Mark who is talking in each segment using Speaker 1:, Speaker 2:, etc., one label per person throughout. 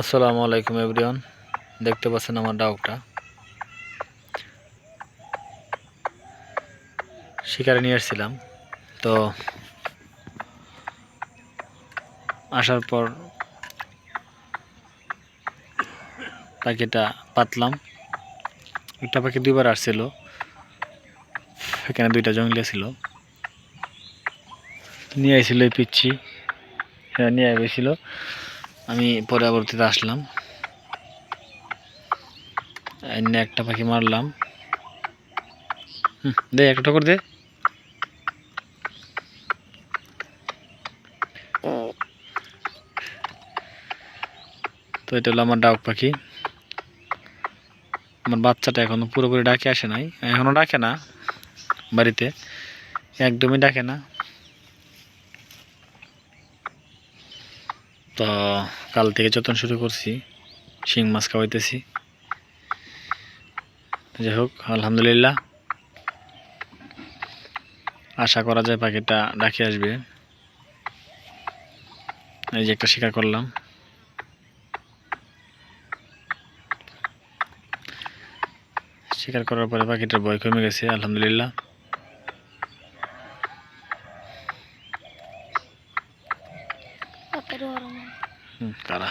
Speaker 1: আসসালামু আলাইকুম এভরিওয়ান। দেখতে পাচ্ছেন আমার ডাউকটা। শিকারে নিয়ে এসেছিলাম তো আসার পর পাখিটা পাতলাম। একটা পাখি দুইবার আসছিল। এখানে দুইটা জঙ্গলে ছিল। নিয়ে আইছিল এই পিচ্ছি। হ্যাঁ নিয়ে গেছিল আমি পরবর্তীতে আসলাম। এনে একটা পাখি মারলাম। দে একটা ঠোকর দে। তো এটা হলো আমার ডাক পাখি। আমার বাচ্চাটা এখনও পুরোপুরি ডাকে আসে নাই। এখনও ডাকে না বাড়িতে। একদমই ডাকে না। তো কাল থেকে যতন শুরু করছি, শিং মাছ খাওয়াইতেছি। যাই হোক, আলহামদুলিল্লাহ। আশা করা যায় পাখিটা ডাকে আসবে। এই যে একটা শিকার করলাম। শিকার করার পরে পাখিটার ভয় কমে গেছে, আলহামদুলিল্লাহ।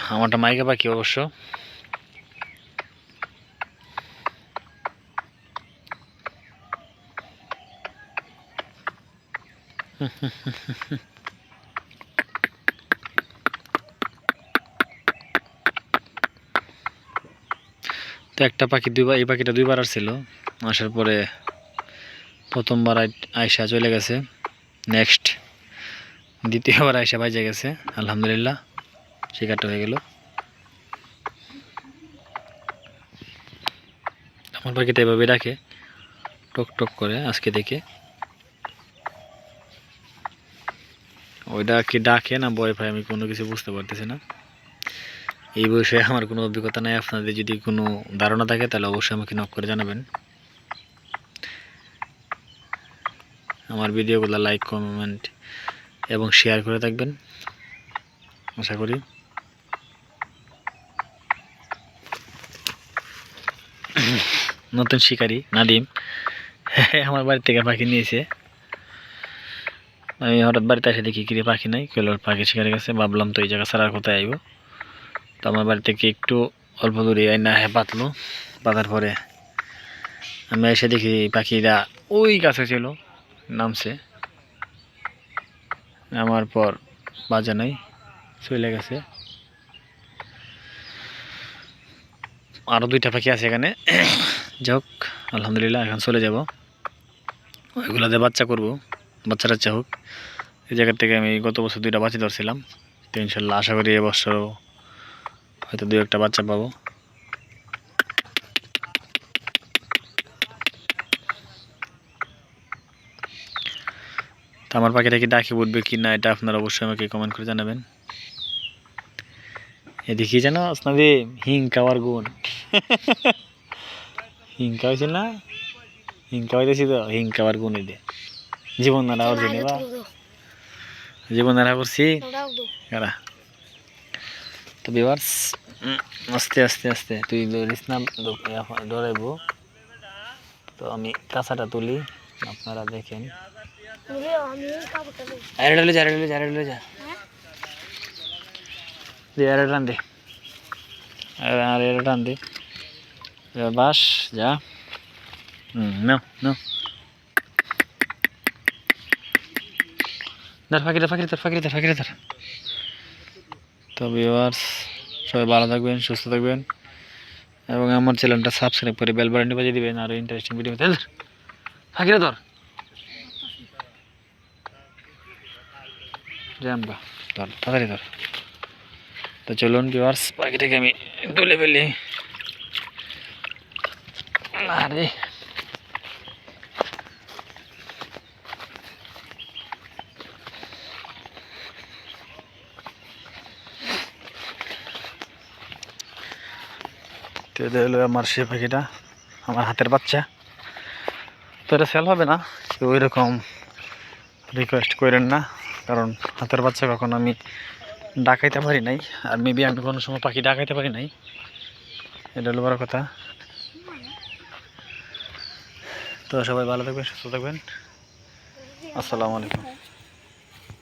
Speaker 1: আমারটা মাইকা পাখি অবশ্য। তো একটা পাখি দুইবার এই পাখিটা দুইবার আসছিল, আসার পরে প্রথমবার আই- আয়সা চলে গেছে। নেক্সট দ্বিতীয়বার আয়সা বাজে গেছে, আলহামদুলিল্লাহ, শিকারটা হয়ে গেল। আমার পাখিটা এভাবে ডাকে টক টক করে আজকে দেখে। ওইটা কি ডাকে না বয় পায়, আমি কোনো কিছু বুঝতে পারতেছি না। এই বিষয়ে আমার কোনো অভিজ্ঞতা নাই, আপনাদের যদি কোনো ধারণা থাকে তাহলে অবশ্যই আমাকে নক করে জানাবেন। আমার ভিডিওগুলো লাইক কমেন্ট এবং শেয়ার করে থাকবেন। আশা করি। নতুন শিকারি নাদিম। আমার বাড়ি থেকে পাখি নিয়েছে। আমি হঠাৎ বাড়িতে এসে দেখি, কিরে, পাখি নাই? কেউ পাখি শিকারি কাছে। ভাবলাম তো এই জায়গা ছাড়া কোথায় আইব। তো আমার বাড়ি থেকে একটু অল্প দূরে আইনা হ্যাঁ পাতলো। পাতার পরে আমি এসে দেখি পাখিরা ওই কাছে ছিল, নামছে। আমার পর বাজে নাই চলে গেছে। আরও দুইটা পাখি আছে এখানে। যাক, আলহামদুলিল্লাহ, এখন চলে যাব। ওইগুলোতে বাচ্চা করব, বাচ্চা টাচ্চা হোক। এই জায়গা থেকে আমি গত বছর দুইটা বাচ্চা ধরছিলাম। তো ইনশাল্লাহ আশা করি এবছরও হয়তো দু একটা বাচ্চা পাবো। তো আমার পাখিটা কি ডাকে উঠবে কি না, এটা আপনারা অবশ্যই আমাকে কমেন্ট করে জানাবেন। এদিকে জানো আপনাদের হিং খাওয়ার গুণ। হিং খাওয়াইছে না? হিং খাওয়াইতেছি তো হিং খাওয়ার গুণ এদে। জীবন নাড়া করছি নিবা জীবন নাড়া করছি। কারা? তো বিভার্স আস্তে আস্তে আস্তে। তুই ধরিস না ডরাইব তো আমি কাঁচাটা তুলি, আপনারা দেখেন। আরে আরে আরে আরে আরে আরে আরে তো ভিউয়ার্স সবাই ভালো থাকবেন সুস্থ থাকবেন এবং আমার চ্যানেলটা সাবস্ক্রাইব করে বেল বাটনটি বাজিয়ে দিবেন আরও ইন্টারেস্টিং ভিডিও ফাঁকি ধর তাড়াতাড়ি ধর। তো চলুন ভিউয়ার্স পাখিটাকে আমি তুলে ফেলি। আরে। আমার সে পাখিটা, আমার হাতের বাচ্চা। তো এটা সেল হবে না ওই রকম রিকোয়েস্ট করেন না। কারণ হাতের বাচ্চা কখন আমি ডাকাইতে পারি নাই, আর মেবি আমি কোনো সময় পাখি ডাকাইতে পারি নাই। এটা হলো বড় কথা। তো সবাই ভালো থাকবেন, সুস্থ থাকবেন। আসসালামু আলাইকুম।